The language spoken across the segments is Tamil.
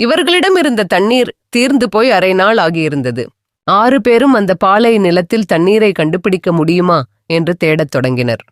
இவர்களிடம் இருந்த தண்ணீர் தீர்ந்து போய் அரை நாள் ஆகியிருந்தது. ஆறு பேரும் அந்த பாலை நிலத்தில் தண்ணீரை கண்டுபிடிக்க முடியுமா என்று தேடத் தொடங்கினர்.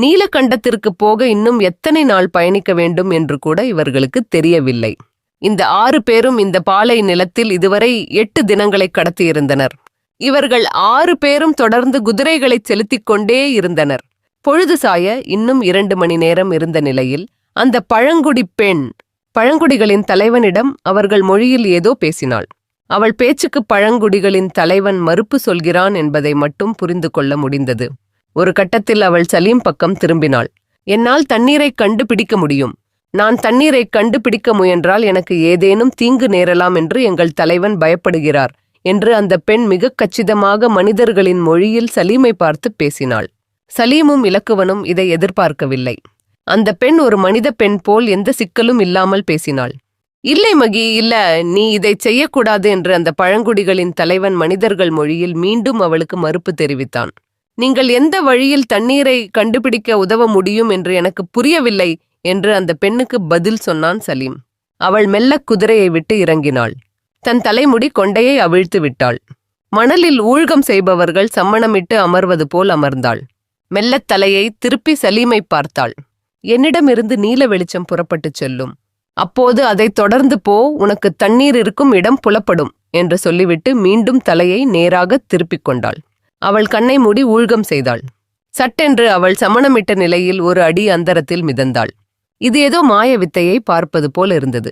நீலகண்டத்திற்கு போக இன்னும் எத்தனை நாள் பயணிக்க வேண்டும் என்று கூட இவர்களுக்கு தெரியவில்லை. இந்த ஆறு பேரும் இந்த பாலை நிலத்தில் இதுவரை எட்டு தினங்களை கடத்தியிருந்தனர். இவர்கள் ஆறு பேரும் தொடர்ந்து குதிரைகளை செலுத்திக் கொண்டே இருந்தனர். பொழுது சாய இன்னும் இரண்டு மணி நேரம் இருந்த நிலையில் அந்த பழங்குடி பெண் பழங்குடிகளின் தலைவனிடம் அவர்கள் மொழியில் ஏதோ பேசினாள். அவள் பேச்சுக்கு பழங்குடிகளின் தலைவன் மறுப்பு சொல்கிறான் என்பதை மட்டும் புரிந்து கொள்ள முடிந்தது. ஒரு கட்டத்தில் அவள் சலீம் பக்கம் திரும்பினாள். என்னால் தண்ணீரை கண்டுபிடிக்க முடியும். நான் தண்ணீரை கண்டுபிடிக்க முயன்றால் எனக்கு ஏதேனும் தீங்கு நேரலாம் என்று எங்கள் தலைவன் பயப்படுகிறார் என்று அந்த பெண் மிகக் கச்சிதமாக மனிதர்களின் மொழியில் சலீமை பார்த்து பேசினாள். சலீமும் இலக்குவனும் இதை எதிர்பார்க்கவில்லை. அந்த பெண் ஒரு மனித பெண் போல் எந்த சிக்கலும் இல்லாமல் பேசினாள். இல்லை மகி இல்ல நீ இதை செய்யக்கூடாது என்று அந்த பழங்குடிகளின் தலைவன் மனிதர்கள் மொழியில் மீண்டும் அவளுக்கு மறுப்பு தெரிவித்தான். நீங்கள் எந்த வழியில் தண்ணீரை கண்டுபிடிக்க உதவ முடியும் என்று எனக்கு புரியவில்லை என்று அந்த பெண்ணுக்கு பதில் சொன்னான் சலீம். அவள் மெல்ல குதிரையை விட்டு இறங்கினாள். தன் தலைமுடி கொண்டையை அவிழ்த்து விட்டாள். மணலில் ஊழ்கம் செய்பவர்கள் சம்மணமிட்டு அமர்வது போல் அமர்ந்தாள். மெல்லத் தலையை திருப்பி சலீமை பார்த்தாள். என்னிடமிருந்து நீல வெளிச்சம் புறப்பட்டுச் செல்லும். அப்போது அதைத் தொடர்ந்து போ உனக்கு தண்ணீர் இருக்கும் இடம் புலப்படும் என்று சொல்லிவிட்டு மீண்டும் தலையை நேராக திருப்பிக் கொண்டாள். அவள் கண்ணை மூடி ஊழ்கம் செய்தாள். சட்டென்று அவள் சமணமிட்ட நிலையில் ஒரு அடி அந்தரத்தில் மிதந்தாள். இது ஏதோ மாய வித்தையை பார்ப்பது போல் இருந்தது.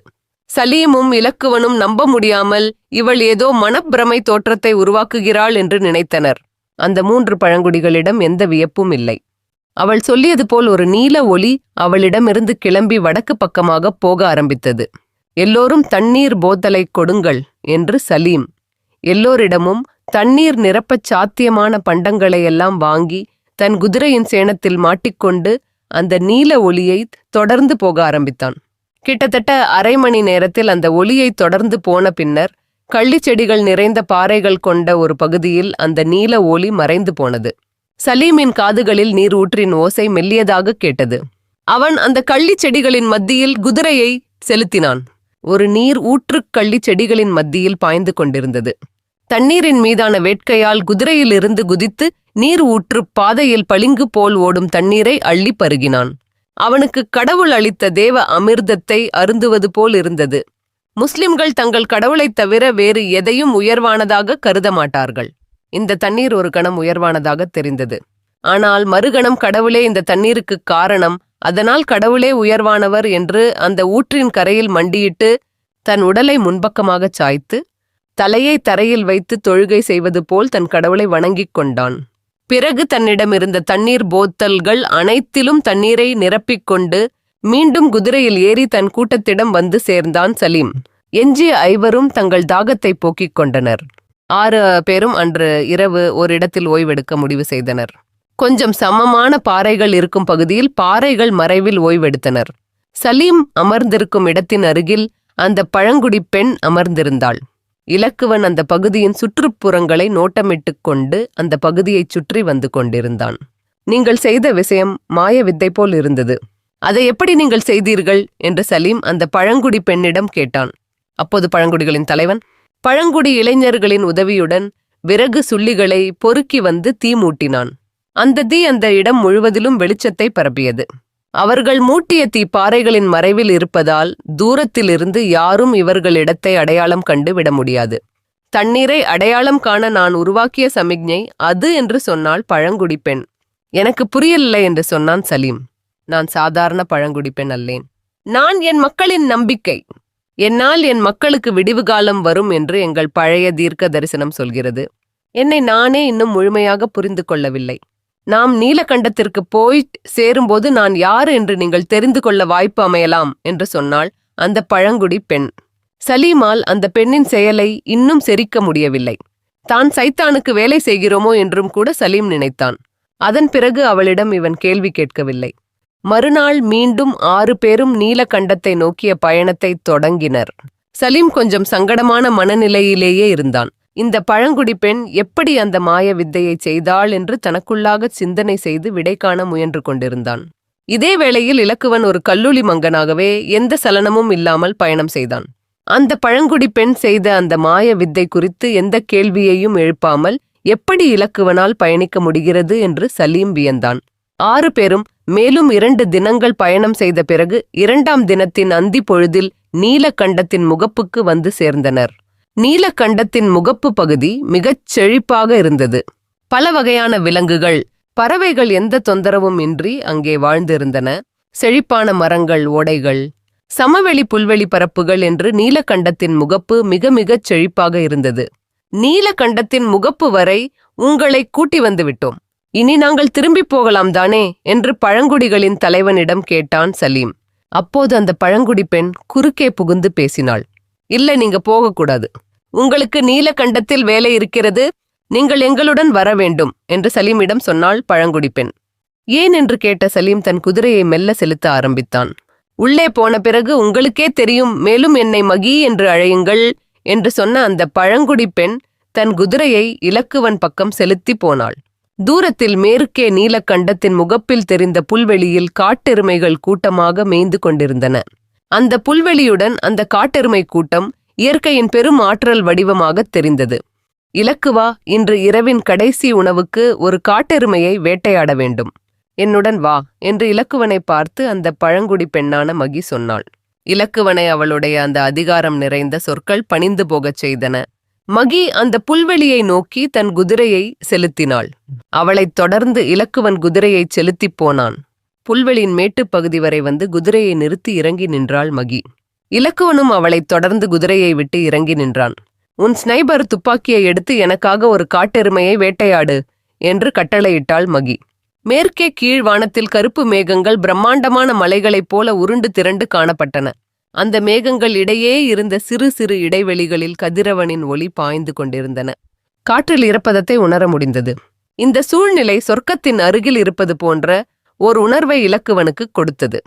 சலீமும் இலக்குவனும் நம்ப முடியாமல் இவள் ஏதோ மனப்பிரமை தோற்றத்தை உருவாக்குகிறாள் என்று நினைத்தனர். அந்த மூன்று பழங்குடிகளிடம் எந்த வியப்பும் இல்லை. அவள் சொல்லியது போல் ஒரு நீல ஒளி அவளிடமிருந்து கிளம்பி வடக்கு பக்கமாக போக ஆரம்பித்தது. எல்லோரும் தண்ணீர் போத்தலை கொடுங்கள் என்று சலீம். எல்லோரிடமும் தண்ணீர் நிரப்பச் சாத்தியமான பண்டங்களையெல்லாம் வாங்கி தன் குதிரையின் சேணத்தில் மாட்டிக்கொண்டு அந்த நீல ஒளியை தொடர்ந்து போக ஆரம்பித்தான். கிட்டத்தட்ட அரை மணி நேரத்தில் அந்த ஒளியை தொடர்ந்து போன பின்னர் கள்ளிச்செடிகள் நிறைந்த பாறைகள் கொண்ட ஒரு பகுதியில் அந்த நீல ஒளி மறைந்து போனது. சலீமின் காதுகளில் நீர் ஊற்றின் ஓசை மெல்லியதாக கேட்டது. அவன் அந்த கள்ளிச் செடிகளின் மத்தியில் குதிரையை செலுத்தினான். ஒரு நீர் ஊற்றுக் கள்ளிச் செடிகளின் மத்தியில் பாய்ந்து கொண்டிருந்தது. தண்ணீரின் மீதான வேட்கையால் குதிரையிலிருந்து குதித்து நீர் ஊற்று பாதையில் பளிங்கு போல் ஓடும் தண்ணீரை அள்ளி பருகினான். அவனுக்கு கடவுள் அளித்த தேவ அமிர்தத்தை அருந்துவது போல் இருந்தது. முஸ்லிம்கள் தங்கள் கடவுளைத் தவிர வேறு எதையும் உயர்வானதாக கருத மாட்டார்கள் இந்த தண்ணீர் ஒரு கணம் உயர்வானதாக தெரிந்தது. ஆனால் மறுகணம் கடவுளே இந்த தண்ணீருக்கு காரணம் அதனால் கடவுளே உயர்வானவர் என்று அந்த ஊற்றின் கரையில் மண்டியிட்டு தன் உடலை முன்பக்கமாகச் சாய்த்து தலையை தரையில் வைத்து தொழுகை செய்வது போல் தன் கடவுளை வணங்கிக் கொண்டான். பிறகு தன்னிடமிருந்த தண்ணீர் போத்தல்கள் அனைத்திலும் தண்ணீரை நிரப்பிக் கொண்டு மீண்டும் குதிரையில் ஏறி தன் கூட்டத்திடம் வந்து சேர்ந்தான் சலீம். எஞ்சிய ஐவரும் தங்கள் தாகத்தை போக்கிக் கொண்டனர். ஆறு பேரும் அன்று இரவு ஓரிடத்தில் ஓய்வெடுக்க முடிவு செய்தனர். கொஞ்சம் சமமான பாறைகள் இருக்கும் பகுதியில் பாறைகள் மறைவில் ஓய்வெடுத்தனர். சலீம் அமர்ந்திருக்கும் இடத்தின் அருகில் அந்த பழங்குடி பெண் அமர்ந்திருந்தாள். இலக்குவன் அந்த பகுதியின் சுற்றுப்புறங்களை நோட்டமிட்டுக் கொண்டு அந்த பகுதியைச் சுற்றி வந்து கொண்டிருந்தான். நீங்கள் செய்த விஷயம் மாய வித்தை போல் இருந்தது. அதை எப்படி நீங்கள் செய்தீர்கள்? என்று சலீம் அந்த பழங்குடி பெண்ணிடம் கேட்டான். அப்போது பழங்குடிகளின் தலைவன் பழங்குடி இளைஞர்களின் உதவியுடன் விறகு சுள்ளிகளை பொறுக்கி வந்து தீ மூட்டினான். அந்த தீ அந்த இடம் முழுவதிலும் வெளிச்சத்தை பரப்பியது. அவர்கள் மூட்டிய தீ பாறைகளின் மறைவில் இருப்பதால் தூரத்திலிருந்து யாரும் இவர்களிடத்தை அடையாளம் கண்டு விட முடியாது. தண்ணீரை அடையாளம் காண நான் உருவாக்கிய சமிக்ஞை அது என்று சொன்னால் பழங்குடி பெண். எனக்கு புரியவில்லை என்று சொன்னான் சலீம். நான் சாதாரண பழங்குடி பெண் அல்லேன். நான் என் மக்களின் நம்பிக்கை. என்னால் என் மக்களுக்கு விடிவு காலம் வரும் என்று எங்கள் பழைய தீர்க்க தரிசனம் சொல்கிறது. என்னை நானே இன்னும் முழுமையாக புரிந்து கொள்ளவில்லை. நாம் நீலகண்டத்திற்கு போய் சேரும்போது நான் யார் என்று நீங்கள் தெரிந்து கொள்ள வாய்ப்பு அமையலாம் என்று சொன்னாள் அந்த பழங்குடி பெண். சலீமால் அந்த பெண்ணின் செயலை இன்னும் செரிக்க முடியவில்லை. தான் சைத்தானுக்கு வேலை செய்கிறோமோ என்றும் கூட சலீம் நினைத்தான். அதன் பிறகு அவளிடம் இவன் கேள்வி கேட்கவில்லை. மறுநாள் மீண்டும் ஆறு பேரும் நீலகண்டத்தை நோக்கிய பயணத்தை தொடங்கினர். சலீம் கொஞ்சம் சங்கடமான மனநிலையிலேயே இருந்தான். இந்த பழங்குடி பெண் எப்படி அந்த மாய வித்தையை செய்தாள் என்று தனக்குள்ளாக சிந்தனை செய்து விடை காண முயன்று கொண்டிருந்தான். இதே வேளையில் இலக்குவன் ஒரு கல்லூலி மங்கனாகவே எந்த சலனமும் இல்லாமல் பயணம் செய்தான். அந்த பழங்குடி பெண் செய்த அந்த மாய வித்தை குறித்து எந்த கேள்வியையும் எழுப்பாமல் எப்படி இலக்குவனால் பயணிக்க முடிகிறது என்று சலீம் வியந்தான். ஆறு பேரும் மேலும் இரண்டு தினங்கள் பயணம் செய்த பிறகு இரண்டாம் தினத்தின் அந்தி பொழுதில் நீலகண்டத்தின் முகப்புக்கு வந்து சேர்ந்தனர். நீலக்கண்டத்தின் முகப்பு பகுதி மிகச் செழிப்பாக இருந்தது. பல வகையான விலங்குகள் பறவைகள் எந்த தொந்தரவும் இன்றி அங்கே வாழ்ந்திருந்தன. செழிப்பான மரங்கள் ஓடைகள் சமவெளி புல்வெளி பரப்புகள் என்று நீலக்கண்டத்தின் முகப்பு மிக மிகச் செழிப்பாக இருந்தது. நீலக்கண்டத்தின் முகப்பு வரை உங்களை கூட்டி வந்துவிட்டோம் இனி நாங்கள் திரும்பிப் போகலாம் தானே? என்று பழங்குடிகளின் தலைவனிடம் கேட்டான் சலீம். அப்போது அந்த பழங்குடி பெண் குறுக்கே புகுந்து பேசினாள். இல்ல நீங்க போகக்கூடாது. உங்களுக்கு நீலகண்டத்தில் வேலை இருக்கிறது. நீங்கள் எங்களுடன் வர வேண்டும் என்று சலீமிடம் சொன்னாள் பழங்குடி பெண். ஏன்? என்று கேட்ட சலீம் தன் குதிரையை மெல்ல செலுத்த ஆரம்பித்தான். உள்ளே போன பிறகு உங்களுக்கே தெரியும் மேலும் என்னை மகி என்று அழையுங்கள் என்று சொன்ன அந்த பழங்குடி பெண் தன் குதிரையை இலக்குவன் பக்கம் செலுத்தி போனாள். தூரத்தில் மேற்கே நீலக்கண்டத்தின் முகப்பில் தெரிந்த புல்வெளியில் காட்டெருமைகள் கூட்டமாக மேய்ந்து கொண்டிருந்தன. அந்த புல்வெளியுடன் அந்த காட்டெருமை கூட்டம் இயற்கையின் பெரும் ஆற்றல் வடிவமாகத் தெரிந்தது. இலக்குவா இன்று இரவின் கடைசி உணவுக்கு ஒரு காட்டெருமையை வேட்டையாட வேண்டும். என்னுடன் வா என்று இலக்குவனை பார்த்து அந்த பழங்குடி பெண்ணான மகி சொன்னாள். இலக்குவனை அவளுடைய அந்த அதிகாரம் நிறைந்த சொற்கள் பணிந்து போகச் செய்தன. மகி அந்த புல்வெளியை நோக்கி தன் குதிரையை செலுத்தினாள். அவளைத் தொடர்ந்து இலக்குவன் குதிரையைச் செலுத்திப் போனான். புல்வெளியின் மேட்டுப் பகுதி வரை வந்து குதிரையை நிறுத்தி இறங்கி நின்றாள் மகி. இலக்குவனும் அவளைத் தொடர்ந்து குதிரையை விட்டு இறங்கி நின்றான். உன் ஸ்னைபர் துப்பாக்கியை எடுத்து எனக்காக ஒரு காட்டெருமையை வேட்டையாடு என்று கட்டளையிட்டாள் மகி. மேற்கே கீழ் வானத்தில் கருப்பு மேகங்கள் பிரம்மாண்டமான மலைகளைப் போல உருண்டு திரண்டு காணப்பட்டன. அந்த மேகங்கள் இடையே இருந்த சிறு சிறு இடைவெளிகளில் கதிரவனின் ஒளி பாய்ந்து கொண்டிருந்தன. காற்றில் இறப்பதத்தை உணர முடிந்தது. இந்த சூழ்நிலை சொர்க்கத்தின் அருகில் இருப்பது போன்ற ஓர் உணர்வை இலக்குவனுக்கு கொடுத்தது.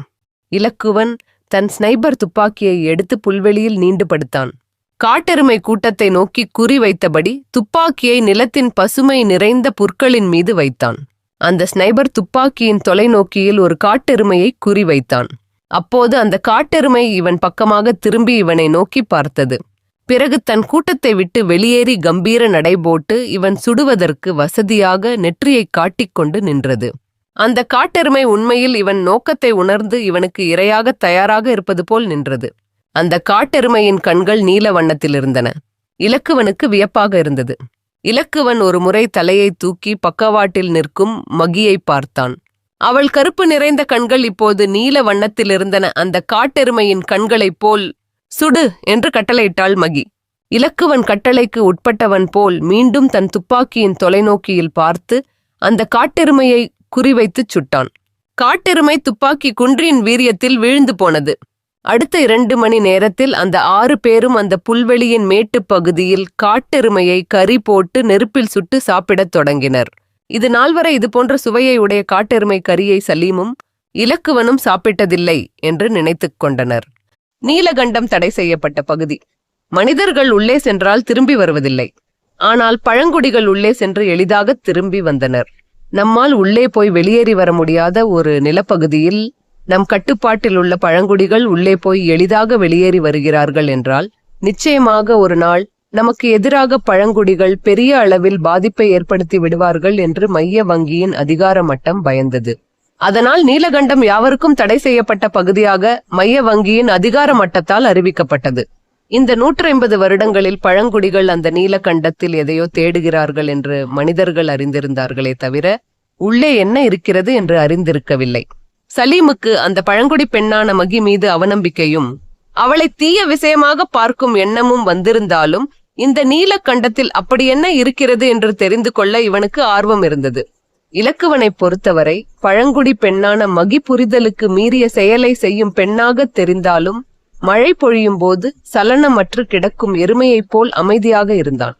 இலக்குவன் தன் ஸ்னைபர் துப்பாக்கியை எடுத்து புல்வெளியில் நீண்டு படுத்தான். காட்டெருமை கூட்டத்தை நோக்கி குறி வைத்தபடி துப்பாக்கியை நிலத்தின் பசுமை நிறைந்த புற்களின் மீது வைத்தான். அந்த ஸ்னைபர் துப்பாக்கியின் தொலைநோக்கியில் ஒரு காட்டெருமையை குறிவைத்தான் அப்போது அந்த காட்டெருமை இவன் பக்கமாக திரும்பி இவனை நோக்கி பார்த்தது. பிறகு தன் கூட்டத்தை விட்டு வெளியேறி கம்பீர நடைபோட்டு இவன் சுடுவதற்கு வசதியாக நெற்றியைக் காட்டிக்கொண்டு நின்றது. அந்த காட்டெருமை உண்மையில் இவன் நோக்கத்தை உணர்ந்து இவனுக்கு இரையாக தயாராக இருப்பது போல் நின்றது. அந்த காட்டெருமையின் கண்கள் நீல வண்ணத்தில் இருந்தன. இலக்குவனுக்கு வியப்பாக இருந்தது. இலக்குவன் ஒரு முறை தலையை தூக்கி பக்கவாட்டில் நிற்கும் மகியை பார்த்தான். அவள் கருப்பு நிறைந்த கண்கள் இப்போது நீல வண்ணத்தில் இருந்தன. அந்த காட்டெருமையின் கண்களைப் போல் சுடு என்று கட்டளையிட்டாள் மகி. இலக்குவன் கட்டளைக்கு உட்பட்டவன் போல் மீண்டும் தன் துப்பாக்கியின் தொலைநோக்கியில் பார்த்து அந்த காட்டெருமையை குறிவைத்துச் சுட்டான். காட்டெருமை துப்பாக்கி குன்றின் வீரியத்தில் வீழ்ந்து போனது. அடுத்த இரண்டு மணி நேரத்தில் அந்த ஆறு பேரும் அந்த புல்வெளியின் மேட்டுப் பகுதியில் காட்டெருமையை கறி போட்டு நெருப்பில் சுட்டு சாப்பிடத் தொடங்கினர். இது நால்வரை இது போன்ற சுவையை உடைய காட்டெருமை கரியை சலீமும் இலக்குவனும் சாப்பிட்டதில்லை என்று நினைத்துக் கொண்டனர். நீலகண்டம் தடை செய்யப்பட்ட பகுதி. மனிதர்கள் உள்ளே சென்றால் திரும்பி வருவதில்லை. ஆனால் பழங்குடிகள் உள்ளே சென்று எளிதாக திரும்பி வந்தனர். நம்மால் உள்ளே போய் வெளியேறி வர முடியாத ஒரு நிலப்பகுதியில் நம் கட்டுப்பாட்டில் உள்ள பழங்குடிகள் உள்ளே போய் எளிதாக வெளியேறி வருகிறார்கள் என்றால் நிச்சயமாக ஒரு நாள் நமக்கு எதிராக பழங்குடிகள் பெரிய அளவில் பாதிப்பை ஏற்படுத்தி விடுவார்கள் என்று மைய வங்கியின் அதிகார மட்டம் பயந்தது. அதனால் நீலகண்டம் யாவருக்கும் தடை செய்யப்பட்ட பகுதியாக மைய வங்கியின் அதிகார மட்டத்தால் அறிவிக்கப்பட்டது. இந்த நூற்றி ஐம்பது வருடங்களில் பழங்குடிகள் அந்த நீலகண்டத்தில் எதையோ தேடுகிறார்கள் என்று மனிதர்கள் அறிந்திருந்தார்களே தவிர உள்ளே என்ன இருக்கிறது என்று அறிந்திருக்கவில்லை. சலீமுக்கு அந்த பழங்குடி பெண்ணான மகி மீது அவநம்பிக்கையும் அவளை தீய விஷயமாக பார்க்கும் எண்ணமும் வந்திருந்தாலும் இந்த நீலக்கண்டத்தில் அப்படி என்ன இருக்கிறது என்று தெரிந்து கொள்ள இவனுக்கு ஆர்வம் இருந்தது. இலக்குவனை பொறுத்தவரை பழங்குடி பெண்ணான மகி புரிதலுக்கு மீறிய செயலை செய்யும் பெண்ணாக தெரிந்தாலும் மழை பொழியும் போது சலனமற்று கிடக்கும் எருமையைப் போல் அமைதியாக இருந்தான்.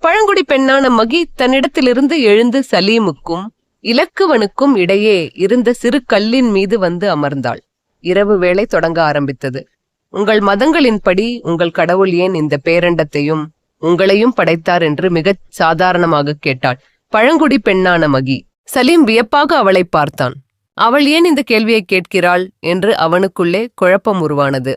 பழங்குடி பெண்ணான மகி தன்னிடத்திலிருந்து எழுந்து சலீமுக்கும் இலக்குவனுக்கும் இடையே இருந்த சிறு கல்லின் மீது வந்து அமர்ந்தாள். இரவு வேளை தொடங்க ஆரம்பித்தது. உங்கள் மதங்களின்படி உங்கள் கடவுள் ஏன் இந்த பேரண்டத்தையும் உங்களையும் படைத்தார் என்று மிகச் சாதாரணமாக கேட்டாள். பழங்குடி பெண்ணான மகி சலீம் வியப்பாக அவளை பார்த்தான். அவள் ஏன் இந்த கேள்வியை கேட்கிறாள்? என்று அவனுக்குள்ளே குழப்பம் உருவானது.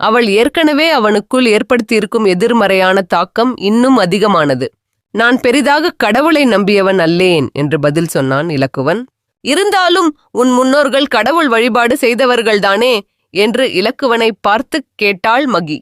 அவள் ஏற்கனவே அவனுக்குள் ஏற்படுத்தியிருக்கும் எதிர்மறையான தாக்கம் இன்னும் அதிகமானது. நான் பெரிதாக கடவுளை நம்பியவன் அல்லேன் என்று பதில் சொன்னான் இலக்குவன். இருந்தாலும் உன் முன்னோர்கள் கடவுள் வழிபாடு செய்தவர்கள்தானே என்று இலக்குவனை பார்த்து கேட்டாள் மகி.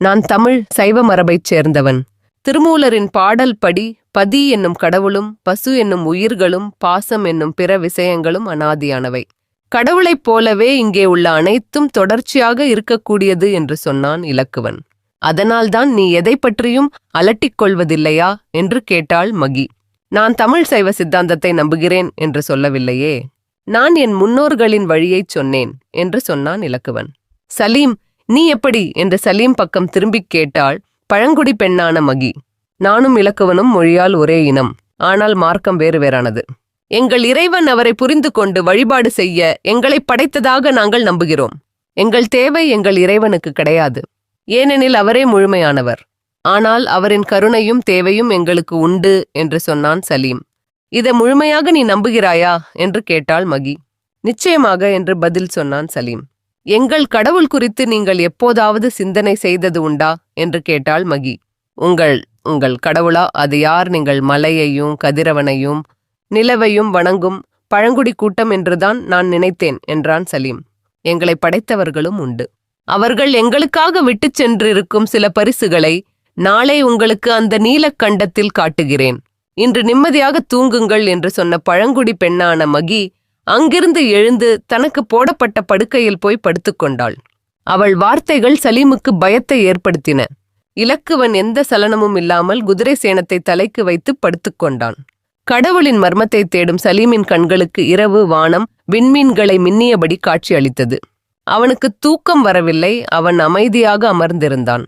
நான் தமிழ் சைவ மரபைச் சேர்ந்தவன். திருமூலரின் பாடல் படி பதி என்னும் கடவுளும் பசு என்னும் உயிர்களும் பாசம் என்னும் பிற விஷயங்களும் அனாதியானவை. கடவுளைப் போலவே இங்கே உள்ள அனைத்தும் தொடர்ச்சியாக இருக்கக்கூடியது என்று சொன்னான் இலக்குவன். அதனால்தான் நீ எதை பற்றியும் அலட்டிக் கொள்வதில்லையா? என்று கேட்டாள் மகி. நான் தமிழ் சைவ சித்தாந்தத்தை நம்புகிறேன் என்று சொல்லவில்லையே. நான் என் முன்னோர்களின் வழியைச் சொன்னேன் என்று சொன்னான் இலக்குவன். சலீம் நீ எப்படி? என்று சலீம் பக்கம் திரும்பிக் கேட்டாள். பழங்குடி பெண்ணான மகி. நானும் இலக்குவனும் மொழியால் ஒரே இனம். ஆனால் மார்க்கம் வேறு வேறானது. எங்கள் இறைவன் அவரை புரிந்து கொண்டு வழிபாடு செய்ய எங்களை படைத்ததாக நாங்கள் நம்புகிறோம். எங்கள் தேவை எங்கள் இறைவனுக்கு கிடையாது. ஏனெனில் அவரே முழுமையானவர். ஆனால் அவரின் கருணையும் தேவையும் எங்களுக்கு உண்டு என்று சொன்னான் சலீம். இதை முழுமையாக நீ நம்புகிறாயா? என்று கேட்டாள் மகி. நிச்சயமாக என்று பதில் சொன்னான் சலீம். எங்கள் கடவுள் குறித்து நீங்கள் எப்போதாவது சிந்தனை செய்தது உண்டா? என்று கேட்டாள் மகி. உங்கள் உங்கள் கடவுளா? அது யார்? நீங்கள் மலையையும் கதிரவனையும் நிலவையும் வணங்கும் பழங்குடி கூட்டம் என்றுதான் நான் நினைத்தேன் என்றான் சலீம். எங்களை படைத்தவர்களும் உண்டு. அவர்கள் எங்களுக்காக விட்டுச் சென்றிருக்கும் சில பரிசுகளை நாளை உங்களுக்கு அந்த நீலக்கண்டத்தில் காட்டுகிறேன். இன்று நிம்மதியாக தூங்குங்கள் என்று சொன்ன பழங்குடி பெண்ணான மகி அங்கிருந்து எழுந்து தனக்கு போடப்பட்ட படுக்கையில் போய் படுத்துக்கொண்டாள் அவள் வார்த்தைகள் சலீமுக்கு பயத்தை ஏற்படுத்தின. இலக்குவன் எந்த சலனமும் இல்லாமல் குதிரை சேனத்தை தலைக்கு வைத்து படுத்துக்கொண்டான் கடவுளின் மர்மத்தை தேடும் சலீமின் கண்களுக்கு இரவு வானம் விண்மீன்களை மின்னியபடி காட்சியளித்தது அவனுக்கு தூக்கம் வரவில்லை அவன் அமைதியாக அமர்ந்திருந்தான்.